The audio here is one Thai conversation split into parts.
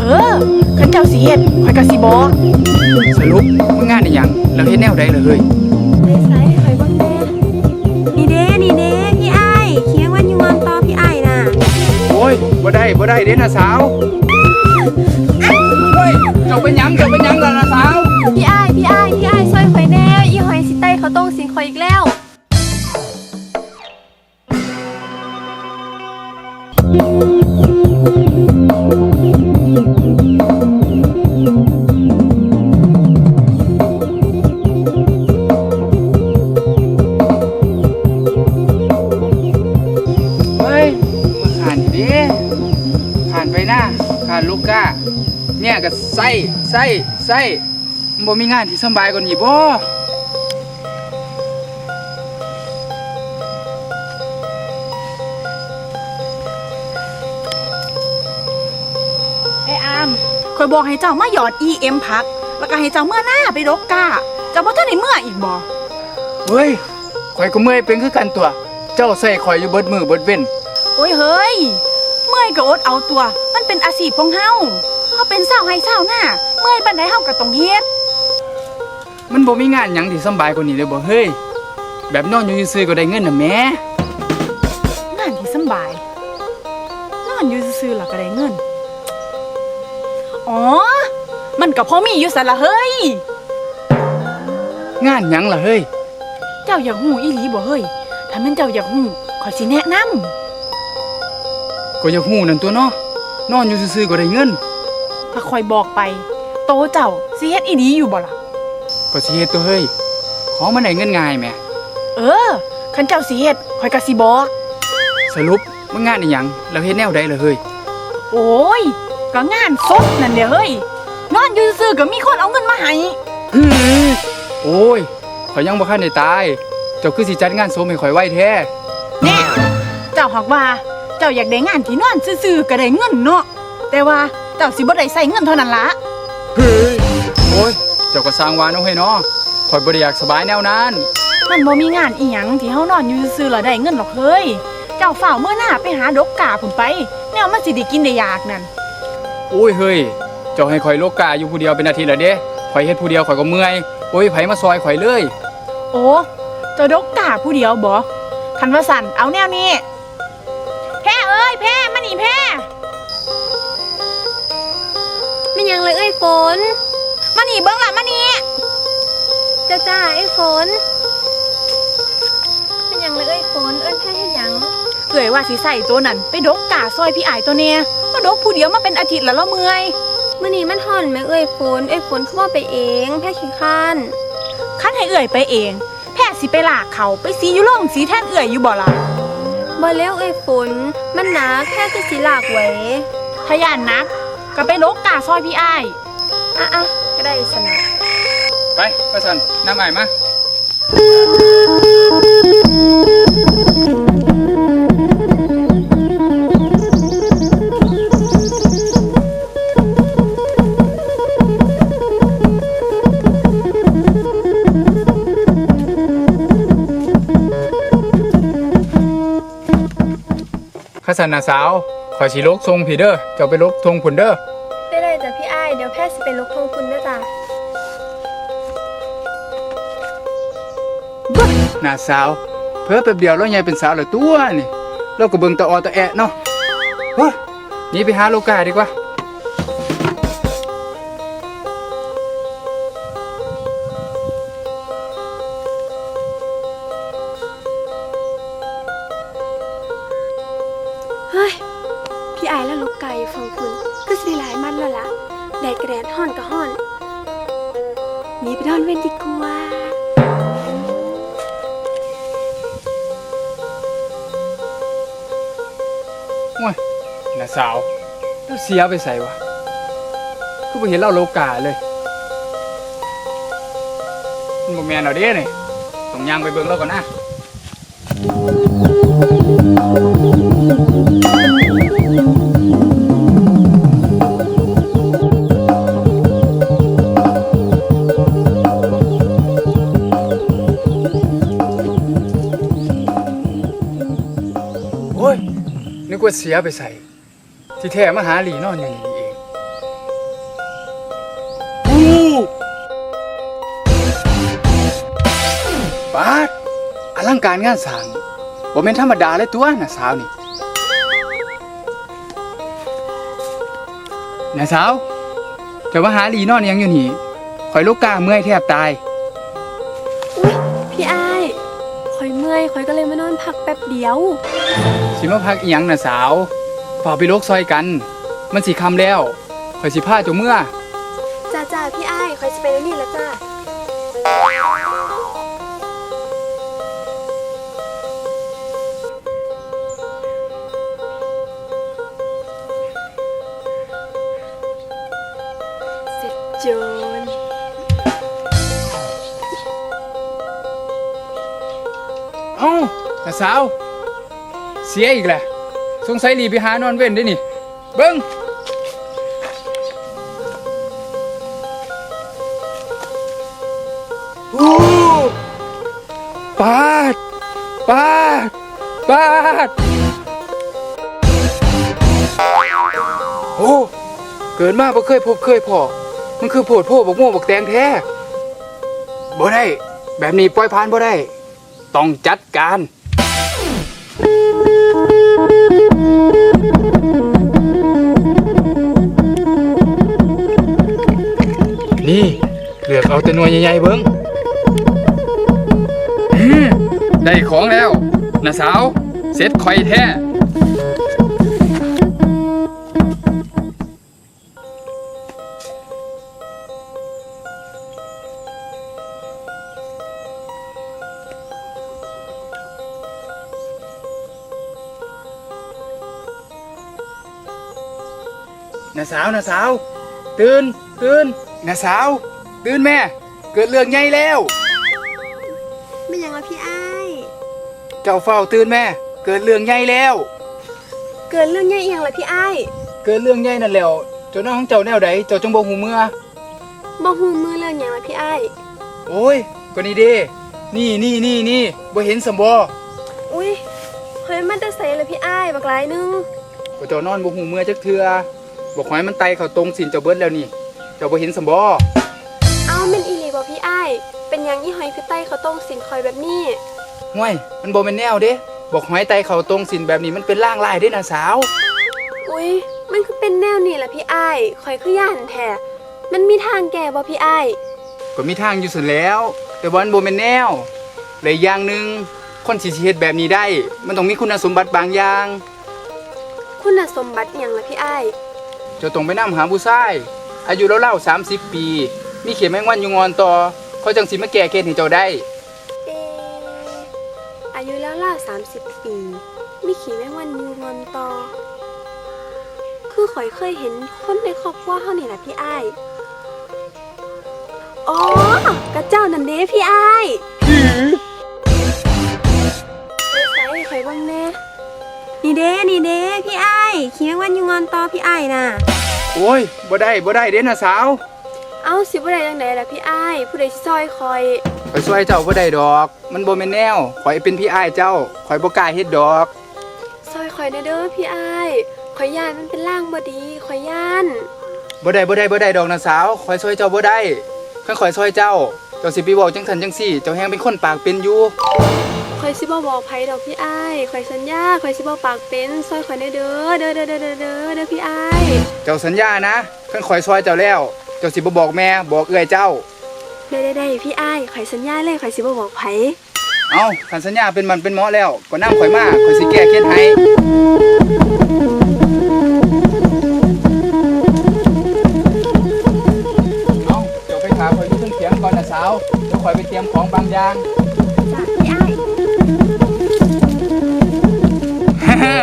เออขันเจ้าสิเฮ็ดข่อยก็สิบอกสรุปมึงงานอีหยังแล้วเฮ็ดแนวใดล่ะเฮ้ยไม่ใส่ข่อยเบิ่งแน่นี่เด้นี่เด้พี่อ้ายเคียงวันยวมต่อพี่อ้ายน่ะโอ้ยบ่ได้บ่ได้เด้นะสาวโอ้ยเจ้าเป็นหยังเจ้าเป็นหยังล่ะนะสาว พี่อ้ายพี่อ้ายพี่อ้ายช่วยข่อย เนี่ยก็ใส่ใส่ใส่มันบ่มีงานที่สำบายกว่านี้บ่ไอ้อามข่อยบอกให้เจ้ามาหยอด EM พัก แล้วก็ให้เจ้าเมื่อหน้าไปรกกาเจ้าบ่ทันได้เมื่ออีกบ่เฮ้ยข่อยก็เมื่อยเป็นคือกันตัว เจ้าใส่ข่อยอยู่เบิดมือเบิดเว้นโอ้ยเฮ้ย เมื่อยก็อดเอาตัว มันเป็นอาชีพของเฮา เฮาเป็นสาวให้สาวหน้าเมื่อยปานใดเฮาก็ต้องเฮ็ดมันบ่มีงานหยังที่สำบายกว่านี้เลยบ่เฮ้ย แบบนอนอยู่ซื่อๆก็ได้เงินน่ะแหม่งานที่สำบาย นอนอยู่ซื่อๆแล้วก็ได้เงิน อ๋อ มันก็พอมีอยู่สั่นละเฮ้ย งานหยังล่ะเฮ้ย เจ้าอยากหูอีหลีบ่เฮ้ย ถ้าแม่นเจ้าอยากหูขอยสิแนะนำ ก็อยากฮู้นั่นตัวเนาะนอนอยู่ซื่อๆก็ได้เงิน ถ้าคอยบอกไป โตเจ้าสิเฮ็ดอีหลีอยู่บ่ล่ะ ก็สิเฮ็ดตัวเฮ้ย ของมันได้เงินง่ายแหมเออคันเจ้าสิเฮ็ดคอยก็สิบอก สรุปมึงงานอีหยังแล้วเฮ็ดแนวใดล่ะเฮ้ย โอ้ยก็งานศพนั่นเด้อเฮ้ย นอนอยู่ซื่อๆก็มีคนเอาเงินมาให้โอ้ยข่อยยังบ่คันได้ตาย เจ้าคือสิจัดงานศพให้ข่อยไว้แท้ แน่เจ้าหักว่า เจ้าอยากได้งานที่นอนซื่อๆก็ได้เงินเนาะแต่ว่า เจ้าสิบ่ได้ใส่เงินเท่านั้นละเฮ้ยโอ้ยเจ้าก็สร้างวาเนาะเฮ้ยเนาะข่อยบ่ได้อยากสบายแนวนั้น มันบ่มีงานอีหยังที่เฮานอนอยู่ซื่อๆแล้วได้เงินหรอกเฮ้ย เจ้าฝ่าวเมื่อหน้าไปหาดกกาพุ่นไป แนวมันสิได้กินได้ยากนั่น โอ้ยเฮ้ย เจ้าให้ข่อยโลกาอยู่ผู้เดียวเป็นอาทิตย์และเด้ข่อยเฮ็ดผู้เดียวข่อยก็เมื่อย โอ้ยไผมาซอยข่อยเลย โอ้เจ้าดกกาผู้เดียวบ่คันว่าสั่นเอาแนวนี้ แพ้เอ้ยแพ้มานี่แพ้ไม่ ยังเลยเอ้ยฝน มานี่เบิ่งล่ะมานี่จ้าจ้าไอ้ฝนไม่ยังเลยเอ้ยฝน เอิ้นแค่เฮ็ดหยังเอ่ยว่าสิใส่ตัวนั้นไปดกกาซอยพี่อายตัวเนี้ยมาดกผู้เดียวมาเป็นอาทิตย์แล้วละเมื่อยมื้อนี้มันห่อนแม่เอ้ยฝนเอ้ยฝนคือบ่ไปเองแค่ขี้ข้านคันให้เอ่ยไปเอง แพ้สิไปลากเขาไปสีอยู่โรงสีแท่นเอ่ยอยู่บ่ล่ะบ่แล้วเอ้ยฝน มันหนักแค่คือสิลากไหวถ้าย่านนัก ก็ไปลกกาซอยพี่อายอะอะก็ได้สนะไปประสันน้ำใหม่มาข้าสันนาสาวข อยสิลกทรงผีเด้อเจ้าไปลกทรงผุนเด้อได้เลยจ้ะพี่อ้าย เดี๋ยวแพทย์สิไปลกทงคุณนะจ้ะหน้าสาว เพิ่อแป๊บเดียวแล้วยายเป็นสาวแล้วตัวนี่เราก็เบิ่งตะออตะแอะเนาะเฮ้ยหนี่ไปหาโลกาดีกว่า เฮ้ย พี่อายแล้วลูกไก่ฟังคุณก็สิหลายมันแล้วล่ะแดดกระแดดห่อนก็ห่อนหนีไปนอนเว้นดีกว่าโอ้ยน้าสาวเราเสียไปใส่วะก็ไปเห็นเราโลกาเลย มันบ่แมนเอาเด้นี่ต้องย่างไปเบิ่งเราก่อนนะ โอ้ยนึกว่าเสียไปใส่ ที่แท้มาหาหลีนอนอยู่นี่เองปาด อลังการงานสร้างบ่แม่นธรรมดาเลยตัวน่ะสาวนี่น่ะสาวเจะมาหาหลีนอนหยังอยู่นี่ข่อยลูกกาเมื่อยแทบตาย อุ้ยพี่อ้ายคอยเมื่อยคอยก็เลยมานอนพักแป๊บเดียว สิมาพักอีหยังน่ะสาวฝ่าไปโลกซอยกัน มันสิคำแล้วข่อยสิพาเจ้าเมื่อ จ้าจ้าพี่อ้ายคอยจะไปแล้วนี่แล้วจ้า โจรเอ้าน่สาว เสียอีกแหละสงสัยหลีไปหานอนเว้นได้นี่ เบิ้งโอ้ปาด ปาด ปาด โอ้ เกิดมาบ่เคยพบเคยพอ มันคือโพดโพบกโม่บกแตงแท้บ่ได้ แบบนี้ปล่อยผ่านบ่ได้ ต้องจัดการ นี่เลือกเอาแต่หน่วยใหญ่ๆเบิ้งอืมได้ของแล้วนะสาวเซ็ตคอยแท้ นะสาวนะสาว ตื่นตื่นนะสาว ตื่นแม่ เกิดเรื่องใหญ่แล้ว ไม่ยังละพี่อ้ายเจ้าเฝ้าตื่นแม่ เกิดเรื่องใหญ่แล้ว เกิดเรื่องใหญ่เอียงละพี่อ้ายเกิดเรื่องใหญ่นั่นแล้วเจ้าน้องของเจ้าแนวใดเจ้าจงบ่หูเมื่อ บ่ฮู้มือเรื่องหยังละพี่อ้ายโอ้ยก็นี่เด้นี่นี่นี่นี่บ่เห็นสมบ่อุ้ยเฮ้ยมันจะใส่ละพี่อ้ายบักหลายหนึงก็เจ้านอนบ่หูเมื่อจักเทื่อ บอกให้มันไตเข้าตรงสินเจ้าเบิดแล้วนี่ เจ้าบ่เห็นสมบ่เอาแม่นอีหลีบ่พี่อ้าย เป็นหยังอีหอยคือไต้เขาต้องสินคอยแบบนี้ ห่วยมันบ่แม่นแนวเด้บอกให้ไตเข้าตรงสินแบบนี้มันเป็นล่างลายเด้นะสาว อุ้ยมันคือเป็นแนวนี่ล่ะพี่อ้ายคอยคือย่านแท้มันมีทางแก่บ่พี่อ้าย ก็มีทางอยู่สุดแล้ว แต่ว่ามันบ่แม่นแนวและอีกอย่างหนึงคนสิสิเฮ็ดแบบนี้ได้ มันต้องมีคุณสมบัติบางอย่าง คุณสมบัติหยังล่ะพี่อ้าย เจ้าต้องไปนำหาผู้ชายอายุราวๆ30ปี มีเข็มแมงวันอยู่งอนต่อเขาจังสิมาแก้เคล็ดให้เจ้าได้ เออายุแล้วล่ะ30ปี มีขี่แมงวันยูงอนตอ คือข่อยเคยเห็นคนในครอบครัวเฮานี่แหละพี่อ้ายอ๋อกระเจ้านั่นเด้พี่อ้าย นี่เด้นี่เด้พี่อ้ายขี่แมงวันยูงอนตอพี่อ้ายน่ะ โอ้ยบ่ได้บ่ได้เด้นะสาว เอ้าสิบ่ได้จังไดล่ะพี่อ้ายผู้ใดสิซอยคอย ข่อยช่วยเจ้าบ่ได้ดอก มันบ่แม่นแนว ข่อยเป็นพี่อ้ายเจ้า ข่อยบ่กล้าเฮ็ดดอก ซอยคอยนะเด้อพี่อ้ายคอยย่านมันเป็นร่างบ่ดีคอยย่าน บ่ได้บ่ได้บ่ได้ดอกนะสาว ข่อยช่วยเจ้าบ่ได้คันข่อยช่วยเจ้า เจ้าสิไปเว้าจังซั่นจังซี่ เจ้าแฮงเป็นคนปากเป็นอยู่ คอยสิบ่บอกไผดอกพี่อ้ายคอยสัญญาคอยสิบ่ปากเป็นซอยคอยแน่เด้อเด้อเด้อเด้อเด้อเด้อเด้อพี่อ้ายเจ้าสัญญานะคันข่อยช่วยเจ้าแล้ว เจ้าสิบ่บอกแม่บอกเอื้อยเจ้า ได้ได้ได้พี่อ้ายคอยสัญญาเลยคอยสิบ่บอกไผเอ้าคันสัญญาเป็นมันเป็นหมอแล้วก็นำข่อยมาข่อยสิแก้เคล็ดให้เอ้าเจ้าไปถามข่อยอยู่เพิ่งเถียงก่อนนะสาวเดี๋ยวข่อยไปเตรียมของบางอย่าง จ้ะพี่อ้าย ฮ่า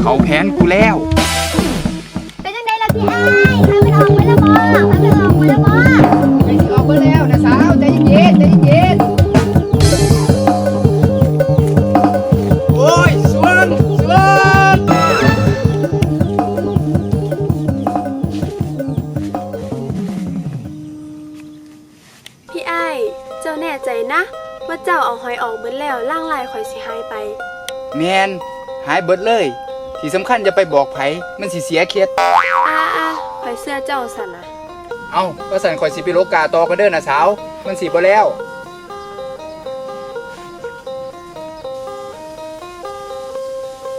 เขาแผนกูแล้ว เป็นยังไงล่ะพี่ไอ้ายพามันออกไปละบ่พามันออก ยสิหายไป แมนหายเบิดเลย ที่สำคัญจะไปบอกไผมันสิเสียเครียดอ่าวไผ่เสื้อเจ้าสันนะเอ้าว่าสันคอยสิไปโลกาต่อกันเด้อนะสาว มันสิบ่แล้ว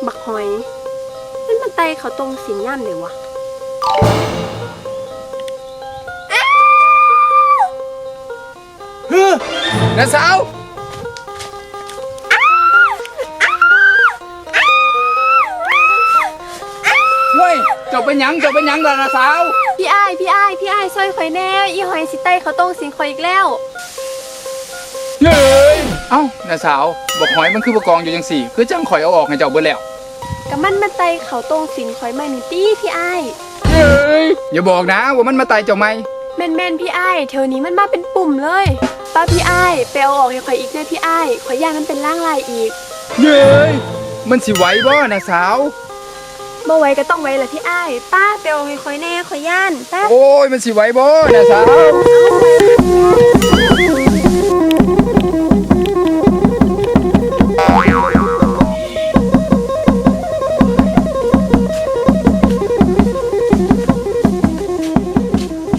บักหอยมันมันไตเขาตรงสินย่ามเลยวะเฮ้อวนะสาว เจ้าเป็นหยังเจ้าเป็นหยังล่ะน้าสาว พี่อ้ายพี่อ้ายพี่อ้ายซอยข่อยแน่อีหอยสิไต่เขาตรงสินข่อยอีกแล้ว เย้ยเอ้าน้าสาวบอกหอยมันคือประกองอยู่จังสี่ คือจังข่อยเอาออกให้เจ้าเบิดแล้ว กับมันมาไต่เขาตรงสินข่อยไม่นี่ตี้พี่อ้ายเย้ยอย่าบอกนะว่ามันมาตายเจ้าไหมแม่นแม่นๆพี่อ้ายเทวนี้มันมาเป็นปุ่มเลยป้าพี่อ้ายไปเอาออกให้ข่อยอีกแน่พี่อ้ายข่อยย่านมันเป็นร่างลายอีก เย้ยมันสิไหวบ่น้าสาว บ่ไหว้ก็ต้องไหว้แหละพี่อ้ายป้าไปเอาให้ข่อยแน่ข่อยย่านป้าโอ้ย มันสิไหวบ่น้าสาว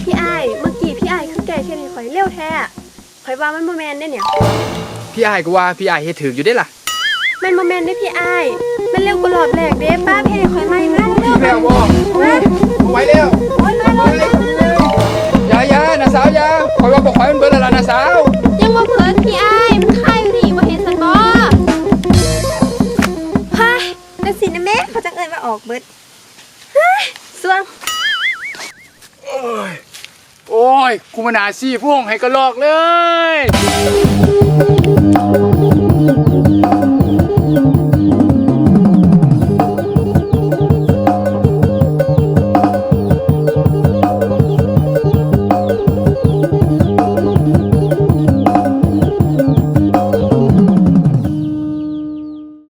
พี่อ้ายเมื่อกี้พี่อ้ายคือแก่เช่นให้ข่อยเร็วแท้ข่อยว่ามันบ่แม่นเด้เนี่ย พี่อายก็ว่าพี่อายเฮ็ดถืออยู่ได้ล่ะแม่นบ่แม่นเด้พี่อ้าย มันเร็วกว่ารอบแรกเด้ป้าเพ่ให้ข่อยใหม่มาเร็วพี่แมวบ่มาไหวแล้วโอ้ยมาเลยอย่าอย่าน้าสาวอย่าคอยว่าบอกหอยมันเบิดแล้วล่ะน้าสาวยังบ่เพิ่นพี่อ้ายมันคายอยู่นี่บ่เห็นสันบ่เฮ้ยจังสินะแม่เขาจังเอิ้นว่าออกเบิดเฮ้ยสวงโอ้ยโอ้ยกูมานาซี่พ่วงให้กระลอกเลยโ